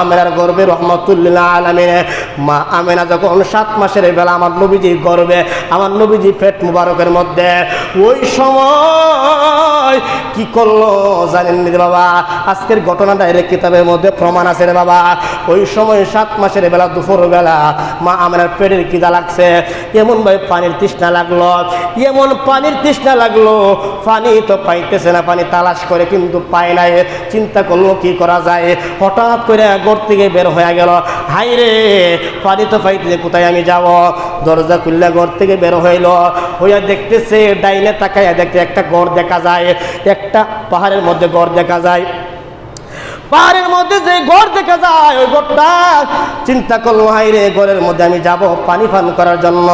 আমেনার গর্বে রহমতুল্লাহ আলমিনে। মা আমেনা যখন সাত মাসের বেলা আমার নবীজি গর্বে, আমার নবীজি পেট মুবারকের মধ্যে, ওই সময় কি করল জানেন রে বাবা? আজকের ঘটনাটা এর কিতাবের মধ্যে প্রমাণ আছে রে বাবা। ওই সময় সাত মাসের বেলা দুপুর বেলা মা আমার পেটের কিদা লাগছে। এমন ভাবে পানির তৃষ্ণা লাগল, এমন পানির তৃষ্ণা লাগল পানি তো পাইতেছে না পানি তালাশ করে কিন্তু পায় নাই। চিন্তা করল কি করা যায়। হঠাৎ করে ঘর থেকে বের হয়ে গেল। হাই রে পানি তো পাইতেছে, কোথায় আমি যাব? দরজা খুললে ঘর থেকে বের হইল। হইয়া দেখতেছে, ডাইনে তাকাইয়া দেখতে একটা গড় দেখা যায়। একটা পাহাড়ের মধ্যে গড় দেখা যায়। পাহাড়ের মধ্যে যে ঘর দেখা যায়, ওই ঘরটা চিন্তা করল হাই রে, ঘরের মধ্যে আমি যাব পানি পান করার জন্য।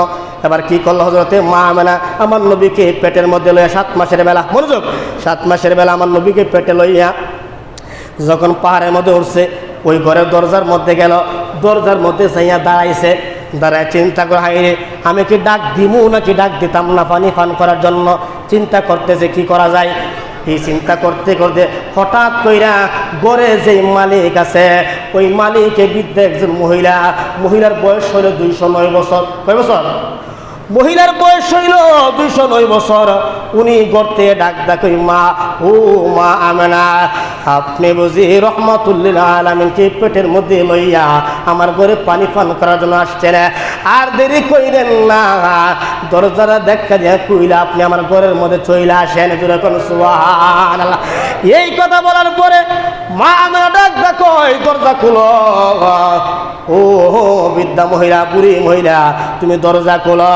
এবার কি করল হজরতে মা মেলা আমার নবীকে পেটের মধ্যে লইয়া সাত মাসের বেলা, মনোযোগ, সাত মাসের বেলা আমার নবীকে পেটে লইয়া যখন পাহাড়ের মধ্যে উঠছে, ওই ঘরের দরজার মধ্যে গেল। দরজার মধ্যে যাইয়া দাঁড়াইছে। দাঁড়ায় চিন্তা করে হাই রে, আমি কি ডাক দিমু নাকি ডাক দিতাম না পানি পান করার জন্য? চিন্তা করতেছে কি করা যায়? এই চিন্তা করতে করতে হঠাৎ কইরা গড়ে যে মালিক আছে, ওই মালিকে বিদ্যা একজন মহিলা। মহিলার বয়স হইল দুইশো নয় বছর। কয় বছর? মহিলার বয়স হইল দুইশো নয় বছর। উনি গড়তে ডাক ডাকই মা, ও মা আমেনা, আপনি বুঝি রহমতুল্লিল আলমিনকে পেটের মধ্যে লইয়া আমার ঘরে পানি পান করার জন্য আসছেন আর দেরি কইরেন না। দরজারা দেখা দিয়ে কইলা, আপনি আমার ঘরের মধ্যে চইলা আসেন যেরকম সুহান এই কথা বলার পরে মা আমেনা ডাক এই দরজা খুলো। ও বিদ্যা মহিলা, বুড়ি মহিলা, তুমি দরজা খোলো।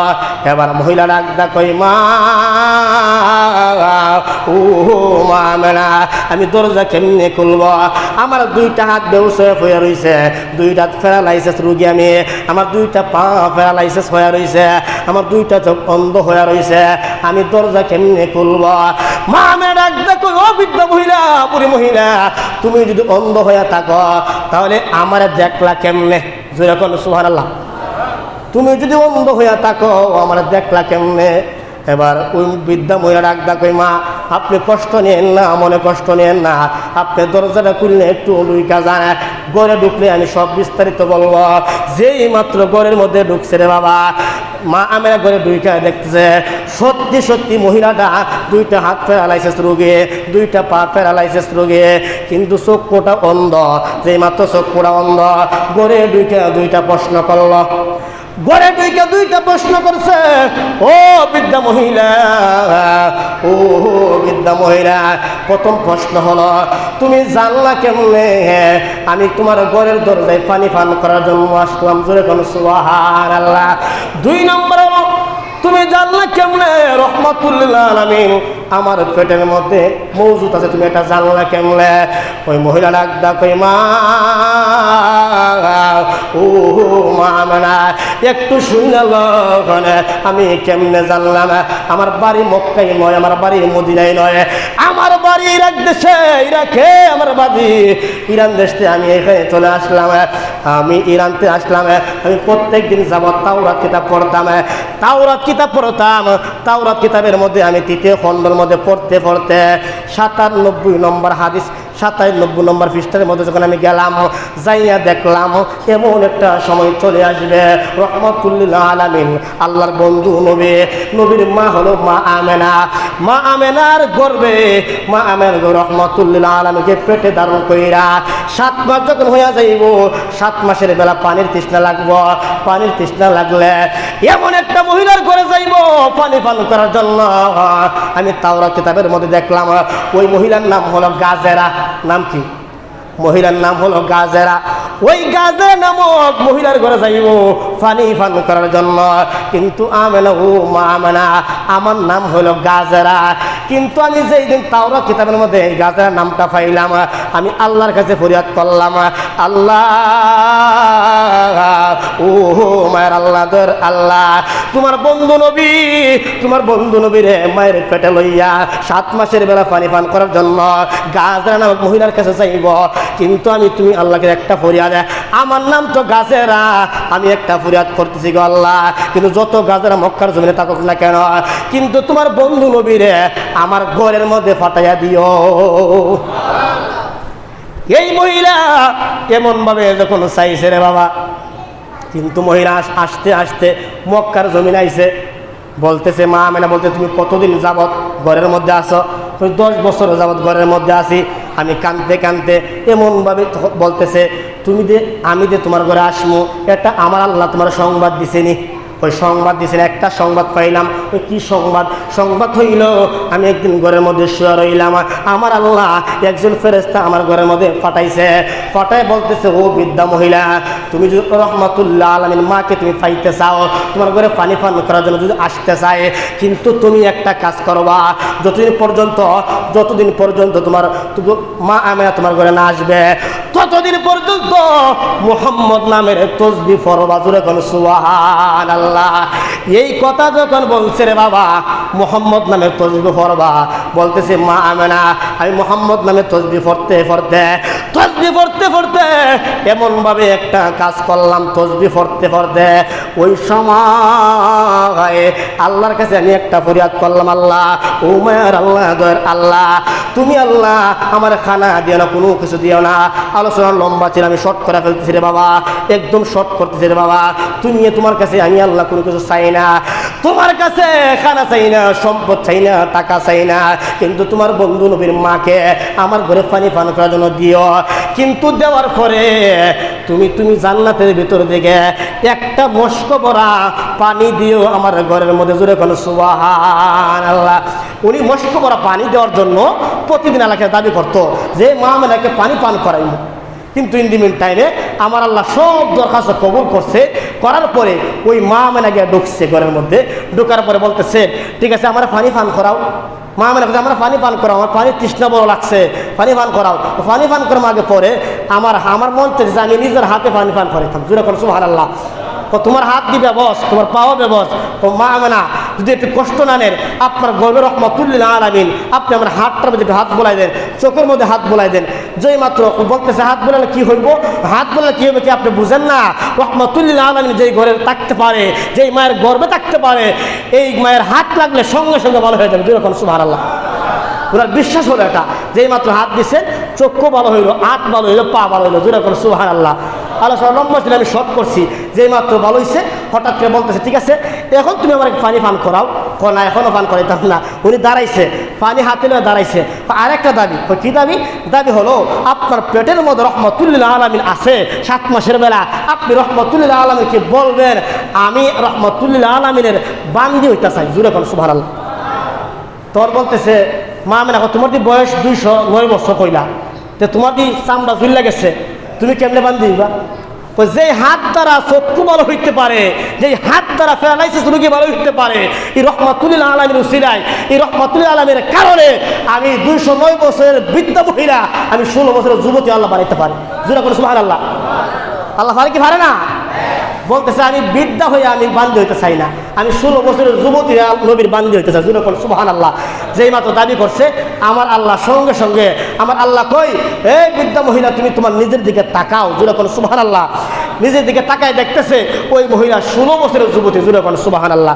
এবার মহিলা ডাক ডাকই মা, ও মা মেনা আমি দরজা কেমনে খুলব? আমার দুইটা হাত বেউসে হয়ে রয়েছে দুইটা প্যারালাইসিস রুগী আমি। আমার দুইটা পা প্যারালাইসিস হয়ে রয়েছে আমার দুইটা চোখ অন্ধ হয়ে রয়েছে আমি দরজা কেমনে খুলব? মা মেয়ে ডাক দেখো ও বৃদ্ধ মহিলা, বুড়ি মহিলা, তুমি যদি অন্ধ হয়ে থাকো, তাহলে আমার দেখলা কেমনে? যেরকম সুহার আল্লাহ তুমি যদি অন্ধ হইয়া থাকো, আমার দেখলা কেমনে? এবার ওই বিদ্যা মহিলা ডাক ডাকই মা, আপনি কষ্ট নেন না, মনে কষ্ট নেন না। আপনি দরজাটা খুললে একটু লুইকা যান গড়ে ঢুকলে আমি সব বিস্তারিত বলব। যেই মাত্র গড়ের মধ্যে ঢুকছে রে বাবা, মা আমেরা ঘরে ঢুইকা দেখতেছে, সত্যি সত্যি মহিলাটা দুইটা হাত প্যারালাইসিস রোগে, দুইটা পা প্যারালাইসিস রোগে, কিন্তু চক্ষুটা অন্ধ। যেই মাত্র চক্ষুটা অন্ধ গড়ে ঢুইকা দুইটা প্রশ্ন করল গড়ে দুইকে দুইটা প্রশ্ন করছে, ও বিদ্যা মহিলা, ও বিদ্যা মহিলা, প্রথম প্রশ্ন হলো, তুমি জানলা কেমনে? আমি তোমার ঘরের দরজায় পানি পান করার জন্য আসলাম। জোরে কোন সুহার আল্লাহ দুই নম্বর তুমি জানলা কেমনে? রহমতুল্লাহ আলামিন। আমার পেটের মধ্যে মজুদ আছে, তুমি এটা জানলা কেমনে? ওই মহিলা ডাক ডাক মা, ও একটু শুনল আমি কেমনে জানলাম? আমার বাড়ি মক্কাই নয়, আমার বাড়ি মদিনাই নয়। আমার বাড়ি ইরাক দেশে, ইরাকে আমার বাড়ি। ইরান দেশে আমি এখানে চলে আসলাম। আমি ইরানতে আসলাম। আমি প্রত্যেক দিন যাব তাওরাত কিতাব পড়তাম। তাওরাত কিতাব পড়তাম তাওরাত কিতাবের মধ্যে আমি তৃতীয় খণ্ডের মধ্যে পড়তে পড়তে সাতানব্বই নম্বর হাদিস সাতানব্বই নম্বর পৃষ্ঠার মধ্যে যখন আমি গেলাম, যাইয়া দেখলাম, এমন একটা সময় চলে আসবে। রহমতুল্লাহ আলামিন, আল্লাহর বন্ধু নবী। নবীর মা হলো মা আমেনা। মা আমেনার গর্বে, মা আমের রহমতুল্লাহ আলমীকে পেটে ধারণ কইরা সাত মাস যখন হইয়া যাইব, সাত মাসের বেলা পানির তৃষ্ণা লাগবো। পানির তৃষ্ণা লাগলে এমন একটা মহিলার ঘরে যাইব, পানি পান করার জন্য। আমি তাওরা কিতাবের মধ্যে দেখলাম, ওই মহিলার নাম হলো গাজেরা। নাম কি? মহিলার নাম হলো গাজেরা। ওই গাজেরা নামক মহিলার ঘরে যাইব। পানি পান করার জন্য। কিন্তু আমেনা ও মা আমার নাম হলো গাজেরা। কিন্তু আমি যেই দিন তাওরা কিতাবের মধ্যে এই গাজেরা নামটা পাইলাম, আমি আল্লাহর কাছে ফরিয়াদ করলাম। আল্লাহ, ও মায়ের আল্লাহ দর আল্লাহ, তোমার বন্ধু নবী, তোমার বন্ধু নবী রে মায়ের পেটে লইয়া সাত মাসের বেলা পানি পান করার জন্য গাজরা নামক মহিলার কাছে চাইব কিন্তু আমি, তুমি আল্লাহকে একটা ফরিয়াদ আমার নাম তো গাছেরা, আমি একটা ফরিয়াদ করতেছি গো আল্লাহ। কিন্তু যত গাছেরা মক্কার জমিনে থাকুক না কেন, কিন্তু তোমার বন্ধু নবীরে আমার ঘরের মধ্যে ফাটাইয়া দিও। এই মহিলা এমনভাবে যখন চাইছে রে বাবা, কিন্তু মহিলা আসতে আসতে মক্কার জমিন আইছে। বলতেছে, মা, আমেনা বলতে, তুমি কতদিন যাবত ঘরের মধ্যে আসো তুমি দশ বছর যাবত ঘরের মধ্যে আসি আমি কানতে কানতে এমনভাবে বলতেছে তুমি যে, আমি যে তোমার ঘরে আসব, এটা আমার আল্লাহ তোমার সংবাদ দিছেনি। ওই সংবাদ দিয়েছেন একটা সংবাদ পাইলাম। ওই কি সংবাদ? সংবাদ হইল, আমি একদিন ঘরের মধ্যে শুয়ে রইলাম। আমার আল্লাহ একজন ফেরেস্তা আমার ঘরের মধ্যে ফাটাইছে ফাটাই বলতেছে, ও বিদ্যা মহিলা, তুমি যদি রহমতুল্লাহ আলমিন মাকে তুমি পাইতে চাও, তোমার ঘরে পানি পান করার জন্য যদি আসতে চায়, কিন্তু তুমি একটা কাজ করবা। যতদিন পর্যন্ত যতদিন পর্যন্ত তোমার মা আমেনা তোমার ঘরে না আসবে ততদিন পর্যন্ত মোহাম্মদ নামের তসবি ফরবা জুড়ে কোন? সুবাহান আল্লাহ এই কথা যখন বলছে রে বাবা, মোহাম্মদ নামের তসবি ফরবা, বলতেছে, মা আমেনা, আমি মোহাম্মদ নামে তসবি পড়তে পড়তে তসবি পড়তে পড়তে এমনভাবে একটা কাজ করলাম, তসবি পড়তে পড়তে ওই সময় আল্লাহর কাছে আমি একটা ফরিয়াদ করলাম, আল্লাহ, ও মায়ের আল্লাহ আল্লাহ, তুমি আল্লাহ আমার খানা দিও না, কোনো কিছু দিও না। আলোচনা লম্বা ছিল, আমি শর্ট করে ফেলতেছি রে বাবা, একদম শর্ট করতেছি রে বাবা। তুমি তোমার কাছে আমি আল্লাহ কোনো কিছু চাই না। তোমার কাছে খানা চাই না, সম্পদ চাই না, টাকা চাই না, কিন্তু তোমার বন্ধু নবীর মাকে আমার ঘরে পানি পান করার জন্য দিও। কিন্তু দেওয়ার পরে তুমি তুমি জান্নাতের ভিতর দিকে একটা মস্ক ভরা পানি দিও আমার ঘরের মধ্যে জুড়ে কোনো সুবাহান আল্লাহ উনি মস্ক ভরা পানি দেওয়ার জন্য প্রতিদিন এলাকায় দাবি করতো যে, মা মেলাকে পানি পান করাইব কিন্তু ইন দি মিন টাইমে আমার আল্লাহ সব দরখাস্ত কবুল করছে, করার পরে ওই মা মেনা গিয়ে ঢুকছে ঘরের মধ্যে। ঢুকার পরে বলতেছে, ঠিক আছে, আমার পানি পান করাও। মা মেনা আমার পানি পান করাও, আমার পানি তৃষ্ণা বড় লাগছে, পানি পান করাও। তো পানি পান করার আগে পরে আমার আমার মন যে আমি নিজের হাতে পানি পান করাইতাম। জুড়ে করছ আল্লাহ ও তোমার হাত দিবে বস, তোমার পাও ও মা আমেনা যদি একটু কষ্ট না নেন, আপনার গর্বের রহমতুল্লিল আলামিন, আপনি আমার হাতটার মধ্যে একটু হাত বোলাই দেন, চোখের মধ্যে হাত বোলাই দেন। যেই মাত্র বলতেছে হাত বোলালে কি হইব? হাত বোলালে কি হবে কি আপনি বুঝেন না? রহমতুল্লিল আলামিন যেই ঘরে থাকতে পারে, যেই মায়ের গর্বে থাকতে পারে, এই মায়ের হাত লাগলে সঙ্গে সঙ্গে ভালো হয়ে যাবে। যেরকম সুভার আল্লাহ ওনার বিশ্বাস হলো এটা। যেই মাত্র হাত দিচ্ছেন চক্ষু ভালো হইল, হাত ভালো হইল, পা ভালো হইল জোরে করে সুহান আল্লাহ আলোচনা লম্বা ছিল, আমি শর্ট করছি। যেই মাত্র ভালো হয়েছে হঠাৎ করে বলতেছে, ঠিক আছে, এখন তুমি আমার পানি পান করাও। ক না এখনও পান করাইতাম না। উনি দাঁড়াইছে, পানি হাতে নিয়ে দাঁড়াইছে। আরেকটা দাবি। কি দাবি? দাবি হলো, আপনার পেটের মধ্যে রহমতুল্লাহ আলমিন আছে, সাত মাসের বেলা। আপনি রহমতুল্লাহ আলমিনকে বলবেন, আমি রহমতুল্লাহ আলমিনের বান্দি হইতে চাই। জুড়ে কোন সুভার আল্লাহ তোর বলতেছে, মা মেনা তোমার দি বয়স দুইশো নয় বছর কইলা, তো তোমার দি চামড়া ঝুল্লা গেছে তুমি কেমনে বান্ধি দিবা যে হাত দ্বারা চক্ষু ভালো হইতে পারে যে হাত দ্বারা ফেলাইসিস রুগী ভালো হইতে পারে, এই রহমাতুল্লিল আলমের উসিলায়, এই রহমাতুল্লিল আলমের কারণে আমি দুইশো নয় বছরের বৃদ্ধ মহিলা, আমি ষোলো বছরের যুবতী আল্লাহ বানাইতে পারি। জুড়া করে সুহার আল্লাহ আল্লাহ পারে কি পারে না? বলতেছে, আমি বিদ্যা হয়ে আমি বান্ধি হইতে চাই না। আমি ষোলো বছরের যুবতী নবীর বান্ধি হইতে চাই। জুড়ে সুবহান আল্লাহ যেই মাত্র দাবি করছে, আমার আল্লাহ সঙ্গে সঙ্গে, আমার আল্লাহ কই? এই বিদ্যা মহিলা, তুমি তোমার নিজের দিকে তাকাও। জুড়ে সুবহান আল্লাহ নিজের দিকে তাকায় দেখতেছে, ওই মহিলা ষোলো বছরের যুবতী। জুড়ে সুবহান আল্লাহ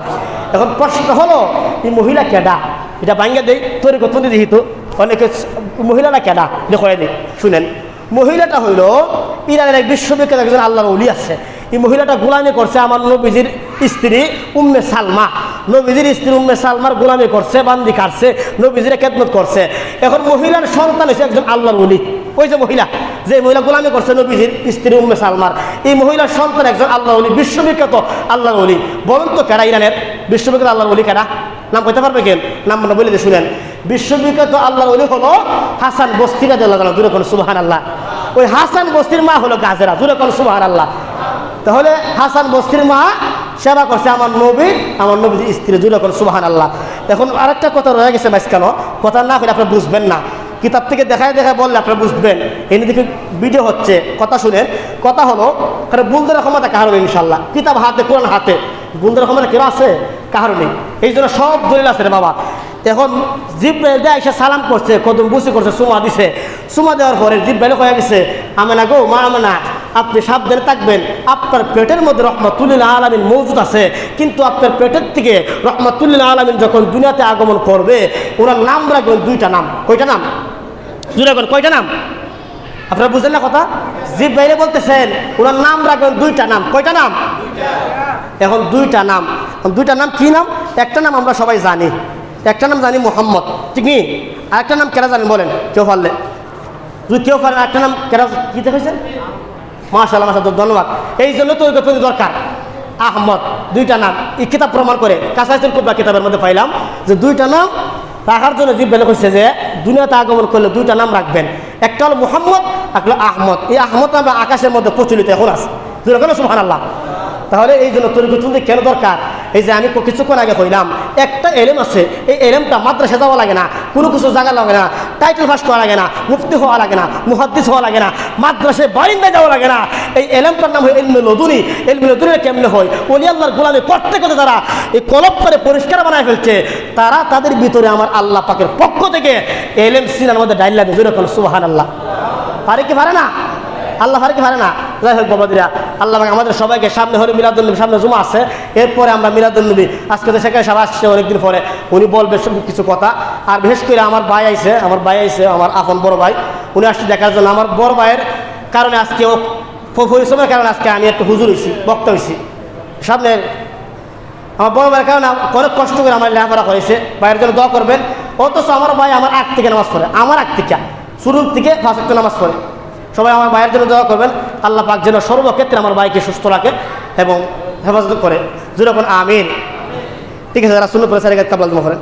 এখন প্রশ্ন হলো, এই মহিলা কেডা? এটা বাঙ্গা দেই, তোর কত দিদি তো অনেকে মহিলারা কেডা? দেখো শুনেন। মহিলাটা হইল, ইরানের এক বিশ্ববিখ্যাত একজন আল্লাহর অলি আছে। এই মহিলাটা গোলামি করছে আমার নবীজির স্ত্রী উম্মে সালমা। নবীজির স্ত্রী উম্মে সালমার গোলামি করছে, বান্দি কাটছে, নবীজিরে খেদমত করছে। এখন মহিলার সন্তান হচ্ছে একজন আল্লাহর অলি ওই যে মহিলা যে মহিলা গোলামি করছে নবীজির স্ত্রী উম্মে সালমার। এই মহিলার সন্তান একজন আল্লাহ অলি বিশ্ববিখ্যাত আল্লাহর অলি বলুন তো কেডা ইরানের? বিশ্ববিখ্যাত আল্লাহর অলি কেডা? নাম কইতে পারবে কেন নাম মানে বলে শুনেন। বিশ্ববিখ্যাত আল্লাহর অলি হলো হাসান বস্তিকা দেওয়া দূরে কোন সুবাহান আল্লাহ ওই হাসান বস্তির মা হলো গাজেরা, দূরে কোন সুবাহান আল্লাহ তাহলে হাসান বস্তির মা সেবা করছে আমার নবী আমার নবী স্ত্রী দূরে কোন সুবাহান আল্লাহ এখন আরেকটা কথা রয়ে গেছে মাঝখানো, কথা না করে আপনি বুঝবেন না। কিতাব থেকে দেখায় দেখায় বললে আপনি বুঝবেন। এনে দেখে ভিডিও হচ্ছে, কথা শুনেন। কথা হলো তাহলে বুলদের ক্ষমতা কারণ ইনশাল্লাহ কিতাব হাতে, কোরআন হাতে। বুলদের ক্ষমতা কেউ আছে? কারও নেই। এই জন্য সব দলিল আছে রে বাবা। এখন জিব্রাইল দিয়ে এসে সালাম করছে, কদম বুসি করছে, সুমা দিছে। সুমা দেওয়ার পরে জিব্রাইল হয়ে গেছে, আমেনা গো, মা আমেনা, আপনি সাবধানে থাকবেন, আপনার পেটের মধ্যে রহমতুল্লিল আলমিন মজুদ আছে, কিন্তু আপনার পেটের থেকে রহমতুল্লিল আলমিন যখন দুনিয়াতে আগমন করবে, ওনার নাম রাখবেন দুইটা নাম। কয়টা নাম? জুড়ে কয়টা নাম? আপনারা বুঝলেন না কথা? জিপ বাইরে বলতেছেন, ওনার নাম রাখবেন দুইটা নাম। কয়টা নাম? এখন দুইটা নাম। দুইটা নাম কি নাম? একটা নাম আমরা সবাই জানি। একটা নাম জানি মোহাম্মদ। ঠিক নি? আরেকটা নাম কেনা জানেন বলেন? কেউ পারলে। যদি কেউ পারেন একটা নাম কেনা কি দেখেছেন মাশাল্লাহ মাশাল্লাহ ধন্যবাদ। এই জন্য তো ঐক্য দরকার। আহমদ, দুইটা নাম। এই কিতাব প্রমাণ করে কাসাইতুল কুবরা কিতাবের মধ্যে পাইলাম যে দুইটা নাম রাখার জন্য জিব্বেলে কইছে যে দুনিয়াতে আগমন করলে দুইটা নাম রাখবেন। একটা হলো মোহাম্মদ একটা আহমদ। এই আহমদ আমরা আকাশের মধ্যে প্রচলিত, এখন আছে। দুটো সুহান আল্লাহ তাহলে এই জন্য শুনতে কেন দরকার? এই যে আমি কিছুক্ষণ আগে হইলাম একটা এলেম আছে, এই এলেমটা মাদ্রাসা যাওয়া লাগে না, কোনো কিছু জায়গা লাগে না টাইটেল ফার্স্ট করা লাগে না, মুফতি হওয়া লাগে না, মুহাদ্দিস হওয়া লাগে না মাদ্রাসায় বারিন্দায় যাওয়া লাগে না। এই এলেমটার নাম হয় এলমে লদুনি। এলমে লদুনি কেমনে হয়? অলি আল্লাহর গোলামি করতে করতে তারা এই কলপ করে পরিষ্কার বানায় ফেলছে, তারা তাদের ভিতরে আমার আল্লাহ পাকের পক্ষ থেকে এলেম সিনার মধ্যে ডাইলা দিয়ে জোরে সুবাহান আল্লাহ পারে কি পারে না? আল্লাহ ফারে কি পারে না। যাই হোক বাবাদিরা আল্লাহ আমাদের সবাইকে সামনে হলে মিলাদুল্নবী, সামনে জমা আছে। এরপরে আমরা মিলাদুল্নবী, আজকে তো সেখানে সব আসছে অনেকদিন পরে। উনি বলবে কিছু কথা। আর বিশেষ করে আমার ভাই আইছে, আমার ভাই আইছে, আমার আপন বড় ভাই। উনি আসছে দেখার জন্য। আমার বড় ভাইয়ের কারণে আজকে ও পরিশ্রমের কারণে আজকে আমি একটু হুজুর হয়েছি বক্তা হয়েছি সামনে আমার বড় ভাইয়ের কারণে অনেক কষ্ট করে আমার লেখাপড়া হয়েছে ভাইয়ের জন্য দোয়া করবেন। অথচ আমার ভাই আমার আগ থেকে নামাজ পড়ে। আমার আগ থেকে। শুরুর থেকে ফার্স্ট নামাজ পড়ে। সবাই আমার মায়ের জন্য দোয়া করবেন। আল্লাহ পাক যেন সর্বক্ষেত্রে আমার মাইকে সুস্থ রাখে এবং হেফাজত করে। যেরকম আমিন। ঠিক আছে রাসুল্লাহ পরে সারিগাত কাবলাল করেন